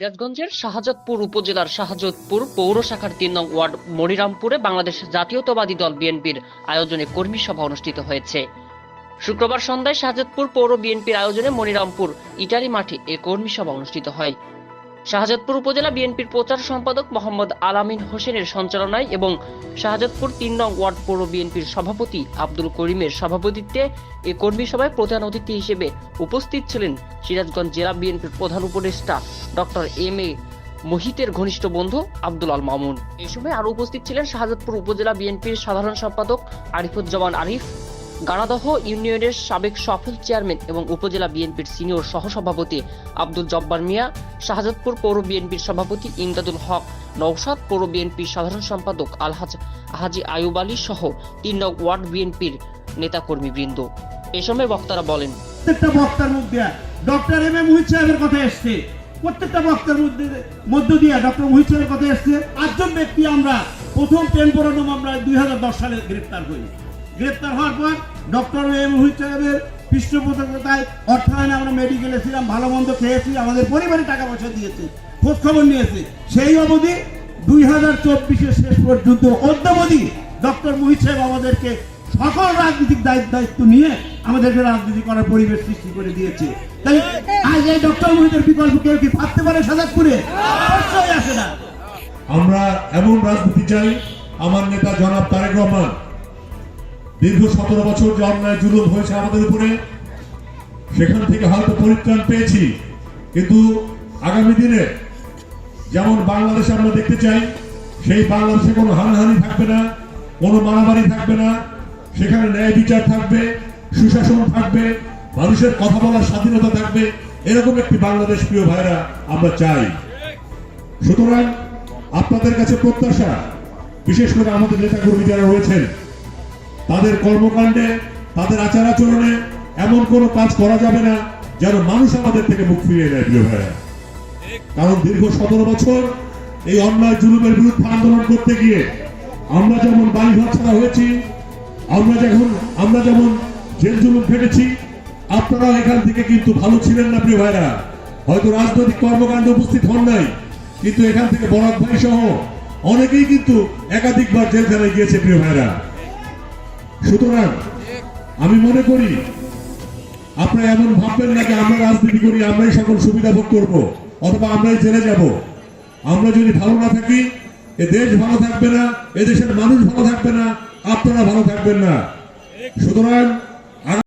সিরাজগঞ্জের শাহজাদপুর উপজেলার শাহজাদপুর পৌর শাখার তিন নং ওয়ার্ড মনিরামপুরে বাংলাদেশ জাতীয়তাবাদী দল বিএনপির আয়োজনে কর্মী সভা অনুষ্ঠিত হয়েছে। শুক্রবার সন্ধ্যায় শাহজাদপুর পৌর বিএনপির আয়োজনে মনিরামপুর ইটারি মাঠে এ কর্মী সভা অনুষ্ঠিত হয়। শাহজাদপুর উপজেলা বিএনপির প্রচার সম্পাদক মোহাম্মদ আলামিন হোসেনের সঞ্চালনায় এবং শাহজাদপুর তিন নং ওয়ার্ড পৌর বিএনপির সভাপতি আব্দুল করিমের সভাপতিত্বে এ কর্মী সভায় প্রধান অতিথি হিসেবে উপস্থিত ছিলেন সিরাজগঞ্জ জেলা বিএনপির প্রধান উপদেষ্টা ডক্টর এম এ মোহিতের ঘনিষ্ঠ বন্ধু আব্দুল আল মামুন। এই সময় আরও উপস্থিত ছিলেন শাহজাদপুর উপজেলা বিএনপির সাধারণ সম্পাদক আরিফুজ্জামান আরিফ গানাদহ ইউনিয়নের সাবেক সফল চেয়ারম্যান এবং উপজেলা বিএনপির সিনিয়র সহসভাপতি আব্দুল জব্বার মিয়া, শাহজাদপুর পৌর বিএনপির সভাপতি ইমদাদুল হক, নওশাদ পৌর বিএনপির সাধারণ সম্পাদক আলহাজ হাজি আয়ুব আলী সহ তিন নং ওয়ার্ড বিএনপির নেতাকর্মীবৃন্দ। এ সময় বক্তারা বলেন, প্রত্যেকটা বক্তার ডক্টর এম এ মুহিত সাহেবের কথা এসছে। প্রত্যেকটা বক্তার মধ্যে মধ্য দিয়ে ডক্টর মুহিত সাহেবের কথা এসছে। পাঁচজন ব্যক্তি আমরা প্রথম টেম্পোরানো মামলায় দুই সালে গ্রেপ্তার হই গ্রেপ্তার হওয়ার পর ডক্টর এম মুহিত সাহেবের পৃষ্ঠপোষকতায় অর্থায়নে আমরা মেডিকেলে ছিলাম, ভালো মন্দ খেয়েছি, আমাদের পরিবারে টাকা পয়সা দিয়েছে, খোঁজ খবর নিয়েছে। সেই অবধি দুই হাজার চব্বিশের শেষ পর্যন্ত অদ্যাবধি ডক্টর মুহিত সাহেব আমাদেরকে সকল রাজনৈতিক দায়িত্ব দায়িত্ব নিয়ে আমাদেরকে রাজনীতি করার পরিবেশ সৃষ্টি করে দিয়েছে। তাই আজ এই ডক্টর মুহিতের বিকল্প কেউ কি ভাবতে পারে সাজাদপুরে? আসে না। আমরা এমন রাজনীতি চাই, আমার নেতা জনাব তারেক রহমান দীর্ঘ সতেরো বছর যে অন্যায় জুলুম হয়েছে আমাদের উপরে, সেখান থেকে হয়তো পরিত্রাণ পেয়েছি। কিন্তু আগামী দিনে যেমন বাংলাদেশে আমরা দেখতে চাই, সেই বাংলাদেশে কোনো হানাহানি থাকবে না, কোনো মারামারি থাকবে না। সেখানে ন্যায় বিচার থাকবে, সুশাসন থাকবে, মানুষের কথা বলার স্বাধীনতা থাকবে। এরকম একটি বাংলাদেশ, প্রিয় ভাইরা আমরা চাই। সুতরাং আপনাদের কাছে প্রত্যাশা, বিশেষ করে আমাদের নেতাকর্মী যারা রয়েছেন তাদের কর্মকাণ্ডে, তাদের আচার আচরণে এমন কোনো কাজ করা যাবে না যেন মানুষ আমাদের থেকে মুখ ফিরিয়ে নেয়, প্রিয় ভাইরা কারণ দীর্ঘ সতেরো বছর এই অন্যায় জুলুমের বিরুদ্ধে আন্দোলন করতে গিয়ে আমরা যেমন বাড়ি ঘর ছাড়া হয়েছি, আমরা যখন আমরা যেমন জেল জুলুম খেটেছি আপনারাও এখান থেকে কিন্তু ভালো ছিলেন না, প্রিয় ভাইরা হয়তো রাজনৈতিক কর্মকাণ্ডে উপস্থিত হন নাই, কিন্তু এখান থেকে বরাক ভাই সহ অনেকেই কিন্তু একাধিকবার জেল জেলখানায় গিয়েছে, প্রিয় ভাইরা সুতরাং আমি মনে করি, আপনারা এমন ভাববেন না যে আমরা রাজনীতি করি, আমরাই সকল সুবিধা ভোগ করব, অথবা আমরাই জেলে যাব। আমরা যদি ভালো না থাকি, এ দেশ ভালো থাকবে না এদেশের দেশের মানুষ ভালো থাকবে না, আপনারা ভালো থাকবেন না। সুতরাং